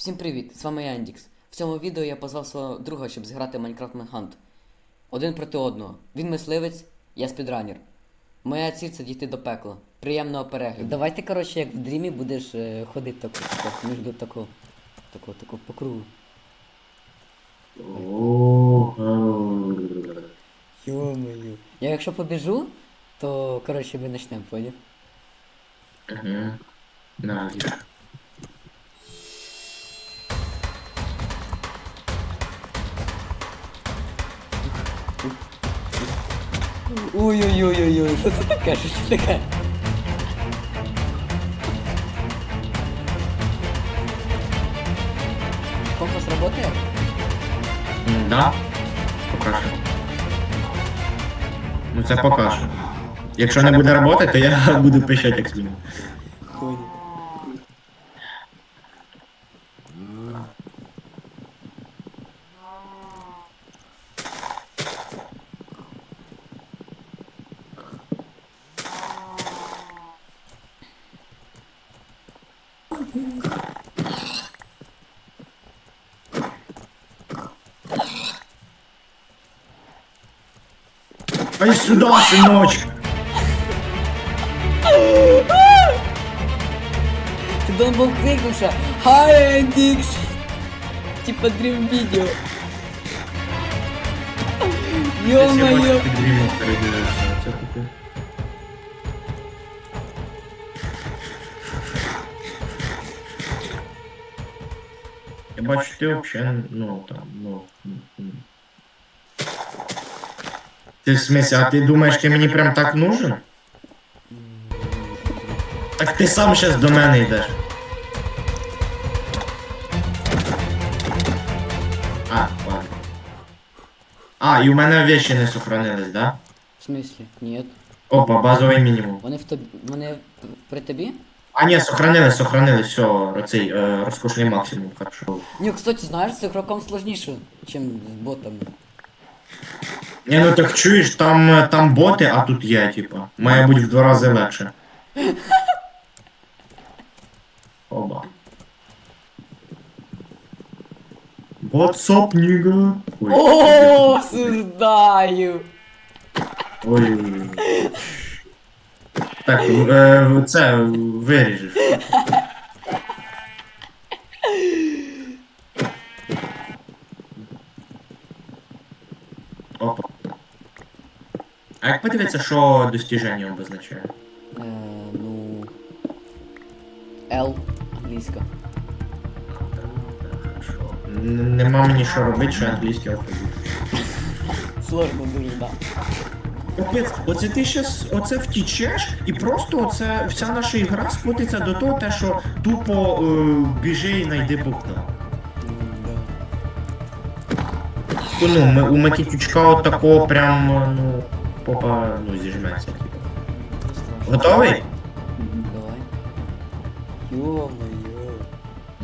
Всім привіт! З вами Яндікс. В цьому відео я позвав свого друга, щоб зіграти Minecraft Manhunt. Один проти одного. Він мисливець, я спідранер. Моя ціль це дійти до пекла. Приємного перегляду. Давайте, коротше, як в дрімі будеш е, ходити таку, таку, між таку, таку, таку по кругу. Йо-моє. Я якщо побіжу, то коротше ми почнемо, поняв? Угу. На, я. Ой-ой-ой-ой-ой, що це таке? Що це таке? Компас работает? Да? Покажу. Ну це покажу. Якщо не буде роботи, то я буду пищати як змін. Ай сюда, синочок! Ти должен був крикнувся Hi, Андікс! Типа дрім відео. Йо-моє! Це таке. Я бачу, ти взагалі, ну там, ну. М. В смысле, а ти думаєш, ти мені прям так нужен? Так ти сам зараз до мене йдеш. А, ладно. А, і у мене вещи не сохранились, да? В смислі? Ні. Опа, базовий мінімум. Вони в тобі. Вони при тобі? А, ні, сохранились, сохранились, все, оцей е, розкошний максимум, хорошо. Ні, кстати, знаєш, з ігроком сложніше, ніж з ботами. Ні, ну так чуєш, там, е, там боти, а тут я, типа. Має бути в два рази легше. Оба. What's up, nigga? Ой, О, осуждаю! Ой. Так, е, це виріжеш. Опа. А як подивитися, що достіження обозначає? Е, ну. L англійська. Хорошо. Н- Нема мені що робити, що англійський алфавіт. Сложно дуже, да. Капець, оце ти щас оце втічеш, і просто оце вся наша ігра спутиться до того, те, що тупо е, біжи і знайди Богдана. Ну, ми, у Матітючка от такого прям, ну, попа, ну, зіжметься. типу. Це страшно. Готовий? Давай. Йо-моє.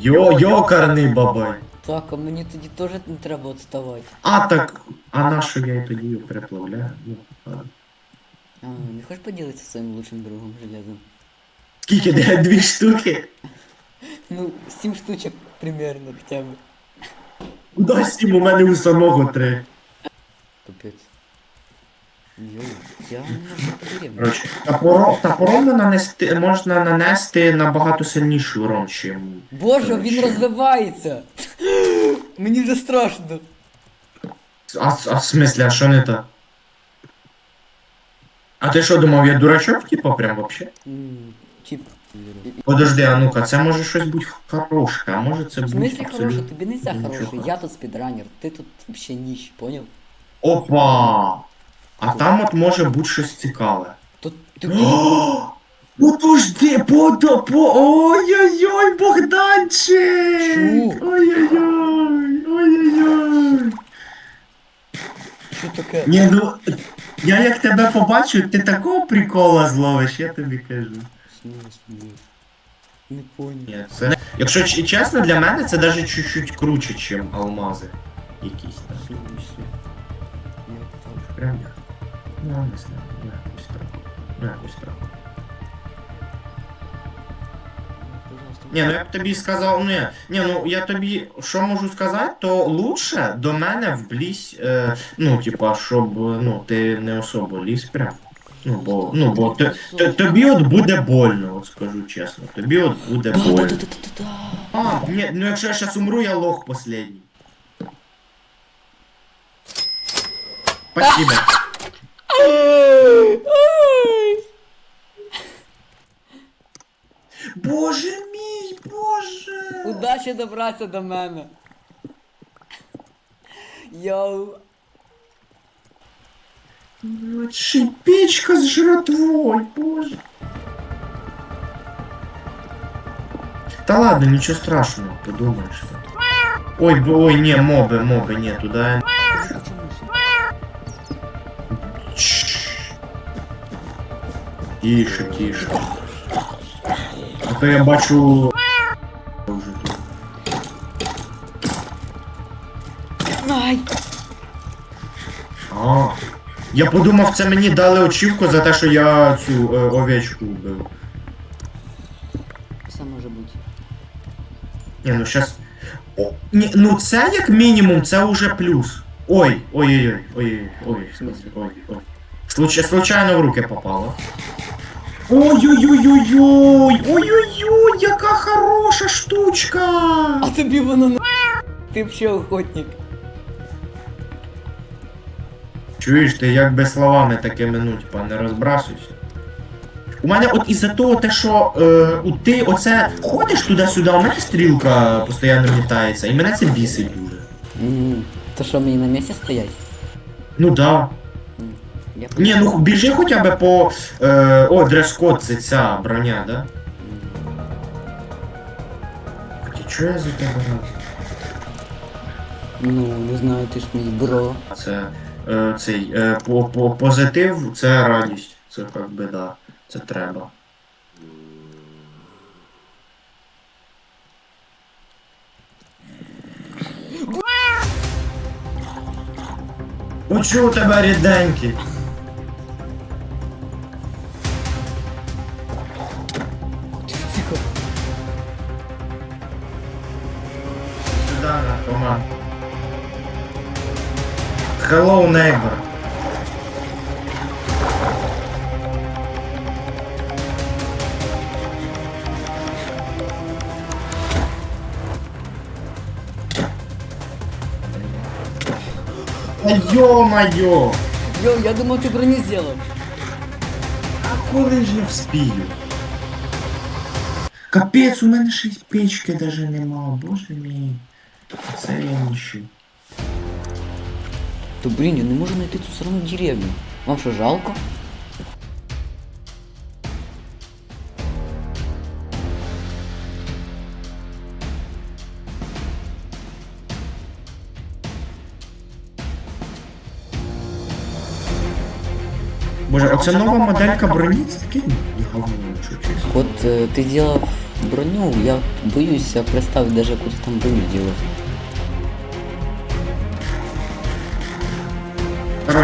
Йо, йокарний бабай. Так, а мені тоді теж не треба відставати. А так, а на що я і тоді переплавляю? Ну, ладно. А, не хочеш поділитися своїм лучшим другом железом? Скільки де дві штуки? Ну, сім штучок примерно хоча б. Куда сім у мене у самого три. Капець. Йо, я не можу. Коротше, топором, топором нанести, можна нанести набагато сильніший урон, чим. Боже, він розвивається! Мені вже страшно. А, а в смислі, а що не так? А ти що думав, я дурачок, типа, прям вообще? М. Подожди, а ну-ка, це може щось бути хороше, а може це В бути. смысле абсолютно- хороший? Тобі нельзя нічого хороший. Я тут спідранер, ти тут вообще ніч, поняв? Опа! А там от може бути щось цікаве. Тут ти. О, Подожди, подо, по, ой-ой-ой, Богданчик! Чу? Ой-ой-ой, ой-ой-ой. Що таке? Ні, ну, я як тебе побачу, ти такого прикола зловиш, я тобі кажу. В смысле? Не понял. Це... Якщо ч- чесно, для мене це навіть чуть-чуть круче, ніж алмази. Якісь там. Як так? Прям я. Ну, не знаю, ну, якось так. Ну, якось так. Пожалуйста, Ні, ну я б тобі сказав, ні, ні, ну я тобі що можу сказати, то лучше до мене влізь, е, ну, типа, щоб ну, ти не особо ліз прям. Ну, бо, ну, бо т- т- тобі от буде больно, от скажу чесно. Тобі от буде больно. Да-да-да-да-да. А, ні, ну якщо я зараз умру, я лох последній. Спасибо. Боже мій, боже! Удачі добратися до мене. Йоу. Шипічка з жратвою, боже. Та ладно, нічого страшного, подумаєш. там. Ой, б- ой, не, моби, моби, не, туди. я- Чш. Тише, тише. А то я бачу. Я подумав, це мені дали очівку за те, що я цю е, овечку вбив. Все може бути. Ні, ну щас. О, ні, ну це як мінімум, це уже плюс. Ой, ой-ой-ой, ой, ой, В смислі? ой, ой. Случ... Случайно в руки попало. Ой-ой-ой-ой-ой! Ой-ой-ой, яка хороша штучка! А тобі воно не. Ти ще охотник. Чуєш, ти як би словами такими, ну, типа, не розбрасуйся. У мене от із-за того, те, що е, у ти оце ходиш туди-сюди, у мене стрілка постійно літається, і мене це бісить дуже. М, То що мені на місці стоять? Ну да. Я Ні, ну біжи хоча б по. Е, о, дрес-код це ця броня, да? Ти чого я за тебе? Ну, не знаю, ти ж мій бро. Це цей е, по, по, позитив це радість. Це як би да. Це треба. Учу тебе ріденький. Hello, neighbor. Та Ё-моё! Йоу, я думав, ти броні зробив. А коли ж я вспію? Капець, у мене ще й печки даже нема, боже мій. Це я ніщу. То блін, я не можу знайти цю срану деревню. Вам що, жалко? Боже, оце нова моделька броні, це таке говно, якщо чесно. От е, ти зробив броню, я от боюся представити даже куди там броню зробити.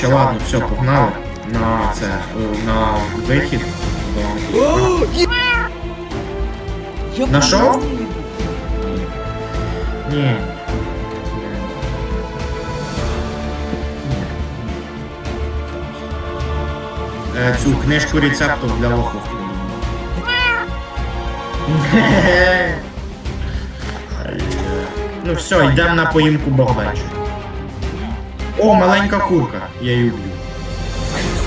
Короче, ладно, все, погнали на це, е, на вихід. Нашов? Ні. Е, Цю книжку рецептів для лохов. Ну все, йдемо на поїмку богдачу. О, маленька курка, я її люблю.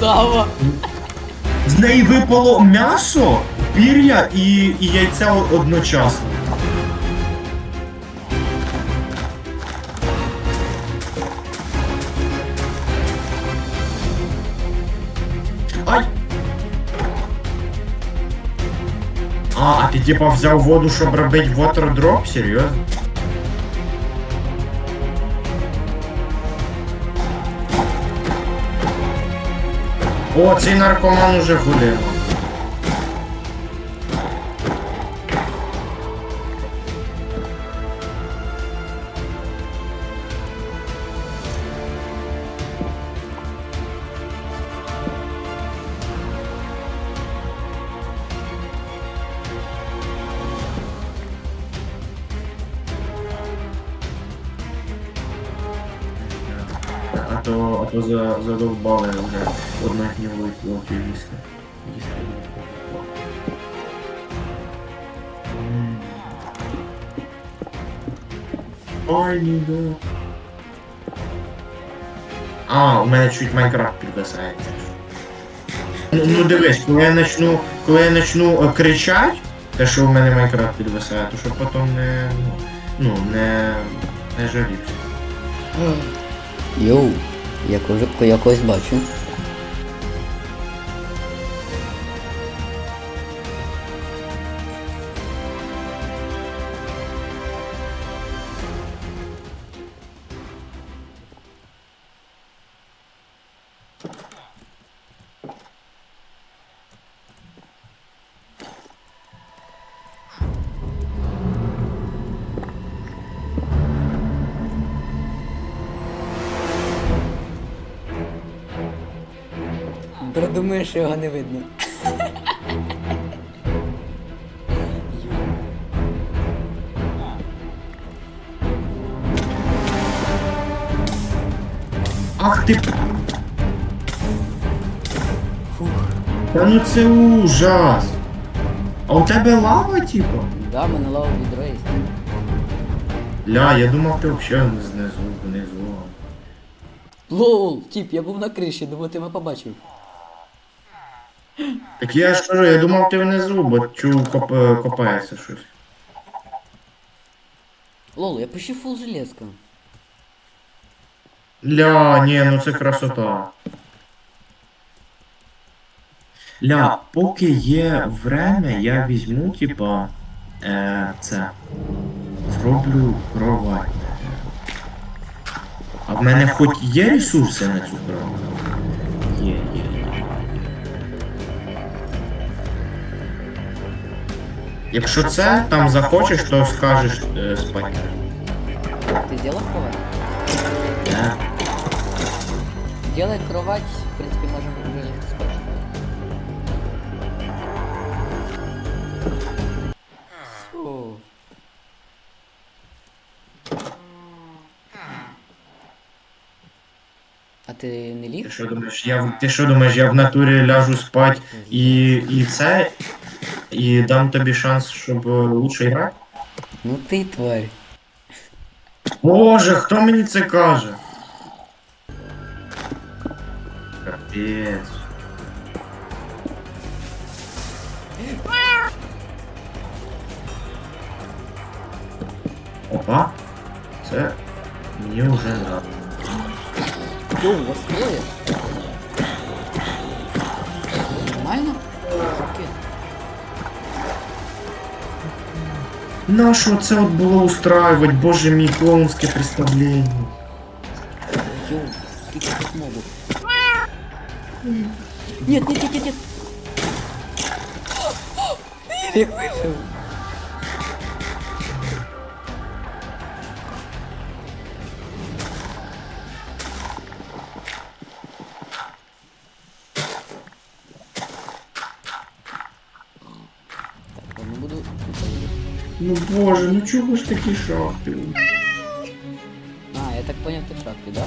Сава! З неї випало м'ясо, пір'я і, і яйця одночасно. Ай! А, а ти типа взяв воду, щоб робити water Серйозно? О, цей наркоман уже ходив. То, за, задовбали вже однодневої плоті їсти. Їсти. Ой, ну да. А, у мене чуть Майнкрафт підвисається. Ну, ну дивись, коли я начну, коли я начну е, кричать, те, що у мене Майнкрафт підвисає, то щоб потім не. Ну, не. не жалівся. Йоу, я кожу- якось бачу. Думаю, що його не видно. Ах ти. Фух. Та ну це ужас. А у тебе лава, типу? Да, мене лава відро є. Ля, я думав, ти взагалі знизу, внизу. Лол, тип, я був на криші, думаю, ти мене побачив. Так я ж кажу, я думав, ти внизу, бо чув, коп, е, копається щось. Лол, я почти фул железка. Ля, ні, ну це красота. Ля, поки є время, я візьму, типа, е, це. Зроблю кровать. А в мене хоч є ресурси на цю кровать? Є, є, Якщо це там захочеш, то скажеш е, спати. Ти зробив кровать? Да. Делай кровать, в принципе, можем уже легко спать. Фу. А ти не Ти ліг? що думаєш, я, в- ти що думаєш, я в натурі ляжу спать і, і це, і дам тобі шанс, щоб лучше грати? Ну ти тварь. Боже, хто мені це каже? Капець. Опа. Це мені вже нравится. Йоу, вас троє? Нащо це от було устраивать, боже мій клоунське представлення? Йоу, скільки тут мобів. Нет, нет, нет, нет, нет. Ерик вышел. Ну боже, ну чого ж такі шахти? А, я так понял, ты в шахте, да?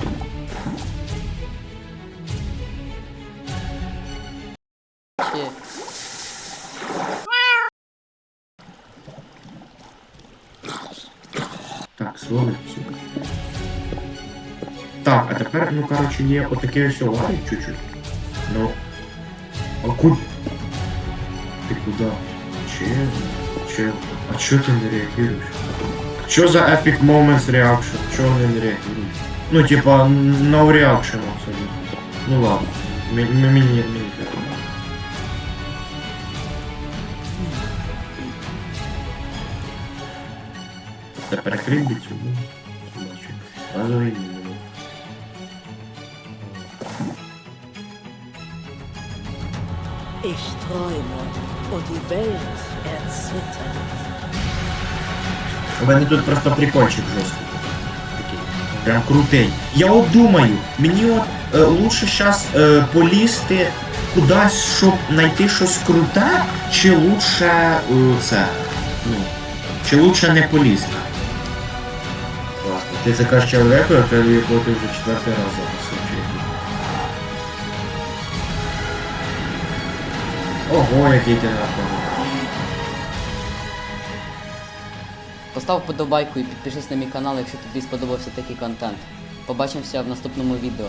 Че? Так, сволочі. Так, а тепер, ну коротше, є отаке ось лайк чуть-чуть. Ну. А куди? Ти куди? Чего? Чего? А чё ты не реагируешь? Чё за epic moments reaction? Чё он не реагирует? Ну, типа, no reaction абсолютно. Ну ладно. Ми- ми- Мені не треба. Це перекрить би цю. Базовий мінімум. Ich träume und die Welt erzittert. У мене тут просто прикольчик жорсткий. Такий. Прям крутий. Я от думаю, мені от е, лучше зараз е, полізти кудись, щоб знайти щось круте, чи лучше е, це. Ну. Чи лучше не полізти. Клас. Ти це кажеш чоловіку, якого ти вже четвертий раз записуєш. Ого, який ти нахуй. Постав вподобайку і підпишись на мій канал, якщо тобі сподобався такий контент. Побачимося в наступному відео.